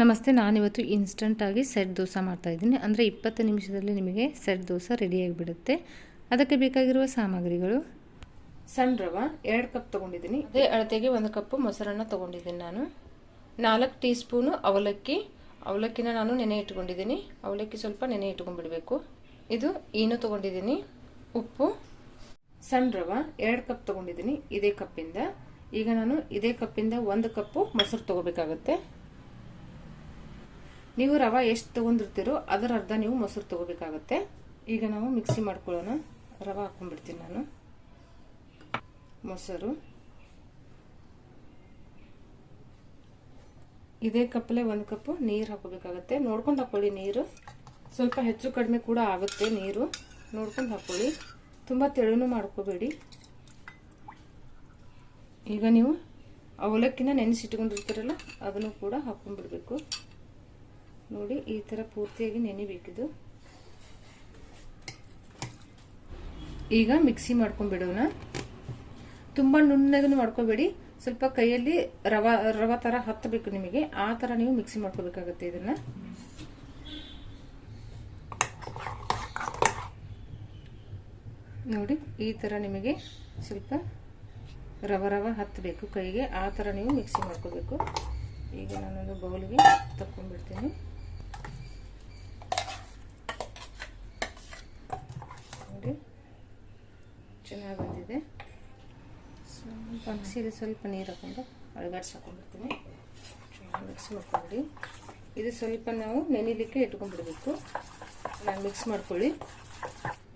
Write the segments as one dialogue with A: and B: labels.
A: ನಮಸ್ತೆ, ನಾನಿವತ್ತು ಇನ್ಸ್ಟಂಟಾಗಿ ಸೆಟ್ ದೋಸೆ ಮಾಡ್ತಾಯಿದ್ದೀನಿ ಅಂದರೆ ಇಪ್ಪತ್ತು ನಿಮಿಷದಲ್ಲಿ ನಿಮಗೆ ಸೆಟ್ ದೋಸೆ ರೆಡಿಯಾಗಿಬಿಡುತ್ತೆ ಅದಕ್ಕೆ ಬೇಕಾಗಿರುವ ಸಾಮಗ್ರಿಗಳು? ಸಣ್ಣ ರವ, ಎರಡು ಕಪ್ ತೊಗೊಂಡಿದ್ದೀನಿ. ಅದೇ ಅಳತೆಗೆ ಒಂದು ಕಪ್ಪು ಮೊಸರನ್ನ ತೊಗೊಂಡಿದ್ದೀನಿ ನಾನು. ನಾಲ್ಕು ಟೀ ಸ್ಪೂನು ಅವಲಕ್ಕಿ. ಅವಲಕ್ಕಿನ ನಾನು ನೆನೆ ಇಟ್ಕೊಂಡಿದ್ದೀನಿ. ಅವಲಕ್ಕಿ ಸ್ವಲ್ಪ ನೆನೆ ಇಟ್ಕೊಂಡ್ಬಿಡಬೇಕು. ಇದು ಈನು ತೊಗೊಂಡಿದ್ದೀನಿ. ಉಪ್ಪು. ಸಣ್ಣ ರವ, ಎರಡು ಕಪ್ ತೊಗೊಂಡಿದ್ದೀನಿ. ಇದೇ ಕಪ್ಪಿಂದ ಈಗ ನಾನು ಇದೇ ಕಪ್ಪಿಂದ ಒಂದು ಕಪ್ಪು ಮೊಸರು ತೊಗೋಬೇಕಾಗತ್ತೆ. ನೀವು ರವೆ ಎಷ್ಟು ತೊಗೊಂಡಿರ್ತೀರೋ ಅದರ ಅರ್ಧ ನೀವು ಮೊಸರು ತೊಗೋಬೇಕಾಗತ್ತೆ. ಈಗ ನಾವು ಮಿಕ್ಸಿ ಮಾಡ್ಕೊಳ್ಳೋಣ. ರವೆ ಹಾಕೊಂಡ್ಬಿಡ್ತೀನಿ ನಾನು. ಮೊಸರು. ಇದೇ ಕಪ್ಪಲೆ ಒಂದು ಕಪ್ಪು ನೀರು ಹಾಕೋಬೇಕಾಗತ್ತೆ. ನೋಡ್ಕೊಂಡು ಹಾಕೊಳ್ಳಿ ನೀರು. ಸ್ವಲ್ಪ ಹೆಚ್ಚು ಕಡಿಮೆ ಕೂಡ ಆಗುತ್ತೆ ನೀರು. ನೋಡ್ಕೊಂಡು ಹಾಕೊಳ್ಳಿ. ತುಂಬ ತೆಳುನು ಮಾಡ್ಕೋಬೇಡಿ. ಈಗ ನೀವು ಅವಲಕ್ಕಿನ ನೆನೆಸಿಟ್ಕೊಂಡಿರ್ತೀರಲ್ಲ, ಅದನ್ನು ಕೂಡ ಹಾಕೊಂಡ್ಬಿಡ್ಬೇಕು. ನೋಡಿ, ಈ ಥರ ಪೂರ್ತಿಯಾಗಿ ನೆನಿಬೇಕಿದು ಈಗ ಮಿಕ್ಸಿ ಮಾಡ್ಕೊಂಬಿಡೋಣ. ತುಂಬ ನುಣ್ಣಗೂ ಮಾಡ್ಕೋಬೇಡಿ. ಸ್ವಲ್ಪ ಕೈಯಲ್ಲಿ ರವ ರವ ಥರ ಹತ್ತಬೇಕು ನಿಮಗೆ. ಆ ಥರ ನೀವು ಮಿಕ್ಸಿ ಮಾಡ್ಕೋಬೇಕಾಗುತ್ತೆ ಇದನ್ನ. ನೋಡಿ, ಈ ಥರ ನಿಮಗೆ ಸ್ವಲ್ಪ ರವ ರವ ಹತ್ತಬೇಕು ಕೈಗೆ. ಆ ಥರ ನೀವು ಮಿಕ್ಸಿ ಮಾಡ್ಕೋಬೇಕು. ಈಗ ನಾನೊಂದು ಬೌಲ್ಗೆ ತಕ್ಕೊಂಡ್ಬಿಡ್ತೀನಿ ನೋಡಿ ಚೆನ್ನಾಗಿ ಬಂದಿದೆ ಸ್ವಲ್ಪ ಸೀರೆ ಸ್ವಲ್ಪ ನೀರು ಹಾಕೊಂಡು ಅಳಗಾಡ್ಸಿ ಹಾಕೊಂಡ್ಬಿಡ್ತೀನಿ. ಮಿಕ್ಸ್ ಮಾಡ್ಕೊಳ್ಳಿ. ಇದು ಸ್ವಲ್ಪ ನಾವು ನೆನಿಲಿಕ್ಕೆ ಇಟ್ಕೊಂಡ್ಬಿಡ್ಬೇಕು. ನಾನು ಮಿಕ್ಸ್ ಮಾಡ್ಕೊಳ್ಳಿ.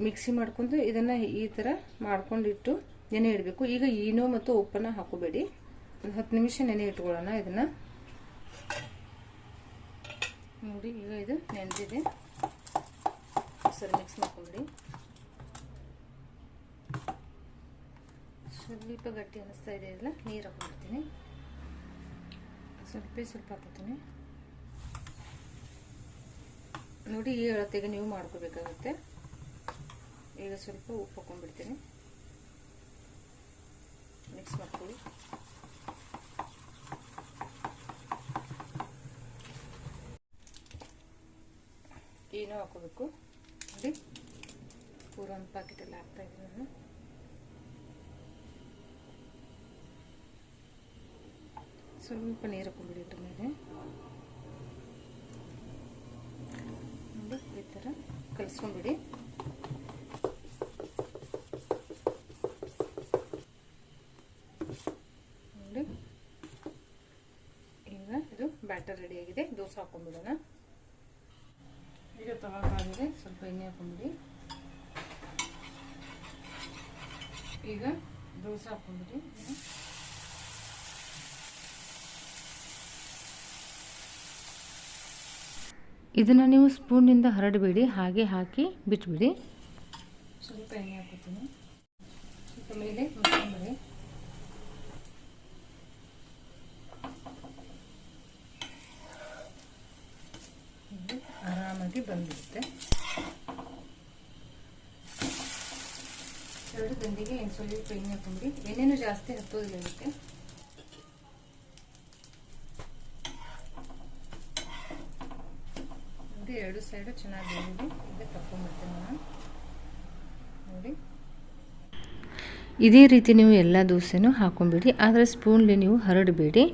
A: ಮಿಕ್ಸಿ ಮಾಡ್ಕೊಂಡು ಇದನ್ನು ಈ ಥರ ಮಾಡ್ಕೊಂಡಿಟ್ಟು ನೆನೆ ಇಡಬೇಕು. ಈಗ ಈನೋ ಮತ್ತು ಉಪ್ಪನ್ನು ಹಾಕೋಬೇಡಿ. ಒಂದು ಹತ್ತು ನಿಮಿಷ ನೆನೆ ಇಟ್ಕೊಳ್ಳೋಣ ಇದನ್ನು. ನೋಡಿ, ಈಗ ಇದು ನೆನೆದಿದೆ ಸರಿ ಮಿಕ್ಸ್ ಮಾಡ್ಕೊಂಬಿಡಿ ಸ್ವಲ್ಪ ಗಟ್ಟಿ ಅನ್ನಿಸ್ತಾ ಇದೆ ಇಲ್ಲ ನೀರು ಹಾಕೊಂಡ್ಬಿಡ್ತೀನಿ ಸ್ವಲ್ಪ ಸ್ವಲ್ಪ ಹಾಕೋತೀನಿ ನೋಡಿ ಈ ಅಳತೆಗೆ ನೀವು ಮಾಡ್ಕೋಬೇಕಾಗುತ್ತೆ. ಈಗ ಸ್ವಲ್ಪ ಉಪ್ಪು ಹಾಕೊಂಡ್ಬಿಡ್ತೀನಿ ಮಿಕ್ಸ್ ಮಾಡ್ಕೊಳ್ಳಿ. ಏನೋ ಹಾಕೋಬೇಕು ನೋಡಿ, ಪೂರ ಒಂದು ಹಾಕ್ತಾಯಿದ್ದೀನಿ ಹಾಕ್ತಾ ಇದ್ದೀನಿ ನಾನು. ಸ್ವಲ್ಪ ನೀರು ಹಾಕೊಂಡ್ಬಿಡಿ ಇದ್ರ ಮೇಲೆ. ನೋಡಿ, ಈ ಥರ ನೋಡಿ, ಈಗ ಇದು ಬ್ಯಾಟರ್ ರೆಡಿಯಾಗಿದೆ ದೋಸೆ ಹಾಕೊಂಡ್ಬಿಡೋಣ ಈಗ ತಗೋಕಾಗಿದೆ ಸ್ವಲ್ಪ ಎಣ್ಣೆ ಹಾಕೊಂಡ್ಬಿಡಿ ಈಗ ದೋಸೆ ಹಾಕೊಂಡ್ಬಿಡಿ ಇದನ್ನು ನೀವು ಸ್ಪೂನಿಂದ ಹರಡಬೇಡಿ, ಹಾಗೆ ಹಾಕಿ ಬಿಟ್ಬಿಡಿ. ಸ್ವಲ್ಪ ಎಣ್ಣೆ ಹಾಕೋತೀನಿ ಮೇಲೆ ಕೊತ್ತಂಬರಿ ಆರಾಮಾಗಿ ಬಂದ್ಬಿಡುತ್ತೆ. ಎರಡು ದಂಡಿಗೆ ಸ್ವಲ್ಪ ಎಣ್ಣೆ ಹಾಕೊಂಡ್ಬಿಡಿ ಎಣ್ಣೆನೂ ಜಾಸ್ತಿ ಹತ್ತೋದಿಲ್ಲ ಇದಕ್ಕೆ. ನೋಡಿ ಎರಡು ಸೈಡು ಚೆನ್ನಾಗಿ ಬಂದಿದೆ ಇದೆ ತಕ್ಕೊಂಡ್ಬಿಡ್ತೀನಿ ನಾನು ನೋಡಿ. ಇದೇ ರೀತಿ ನೀವು ಎಲ್ಲ ದೋಸೆನೂ ಹಾಕೊಂಡ್ಬಿಡಿ ಆದರೆ ಸ್ಪೂನ್ಲಿ ನೀವು ಹರಡಬೇಡಿ.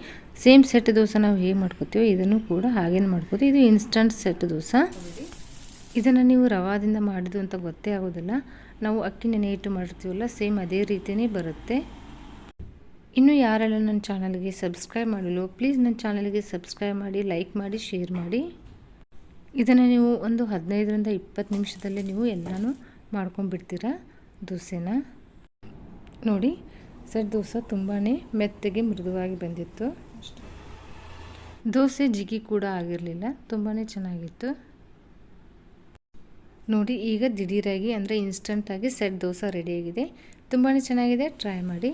A: ಸೇಮ್ ಸೆಟ್ ದೋಸೆ ನಾವು ಹೇಗೆ ಮಾಡ್ಕೋತೀವೋ ಇದನ್ನು ಕೂಡ ಹಾಗೇನು ಮಾಡ್ಕೋತೀವಿ. ಇದು ಇನ್ಸ್ಟಂಟ್ ಸೆಟ್ ದೋಸೆ. ಇದನ್ನು ನೀವು ರವಾದಿಂದ ಮಾಡಿದ್ದು ಅಂತ ಗೊತ್ತೇ ಆಗೋದಿಲ್ಲ. ನಾವು ಅಕ್ಕಿ ನೆನೆ ಇಟ್ಟು ಮಾಡಿರ್ತೀವಲ್ಲ ಸೇಮ್ ಅದೇ ರೀತಿಯೇ ಬರುತ್ತೆ. ಇನ್ನು ಯಾರೆಲ್ಲ ನನ್ನ ಚಾನಲ್ಗೆ ಸಬ್ಸ್ಕ್ರೈಬ್ ಮಾಡಲು ಪ್ಲೀಸ್ ನನ್ನ ಚಾನಲ್ಗೆ ಸಬ್ಸ್ಕ್ರೈಬ್ ಮಾಡಿ ಲೈಕ್ ಮಾಡಿ ಶೇರ್ ಮಾಡಿ. ಇದನ್ನು ನೀವು ಒಂದು ಹದಿನೈದರಿಂದ ಇಪ್ಪತ್ತು ನಿಮಿಷದಲ್ಲೇ ನೀವು ಎಲ್ಲನೂ ಮಾಡ್ಕೊಂಡ್ಬಿಡ್ತೀರ? ದೋಸೆನ? ನೋಡಿ, ಸರ್ ದೋಸೆ ತುಂಬಾ ಮೆತ್ತಗೆ ಮೃದುವಾಗಿ ಬಂದಿತ್ತು. ದೋಸೆ ಜಿಗಿ ಕೂಡ ಆಗಿರಲಿಲ್ಲ ತುಂಬಾ ಚೆನ್ನಾಗಿತ್ತು. ನೋಡಿ, ಈಗ ದಿಢೀರಾಗಿ ಅಂದರೆ ಇನ್ಸ್ಟಂಟಾಗಿ ಸೆಟ್ ದೋಸೆ ರೆಡಿಯಾಗಿದೆ ತುಂಬಾ ಚೆನ್ನಾಗಿದೆ ಟ್ರೈ ಮಾಡಿ.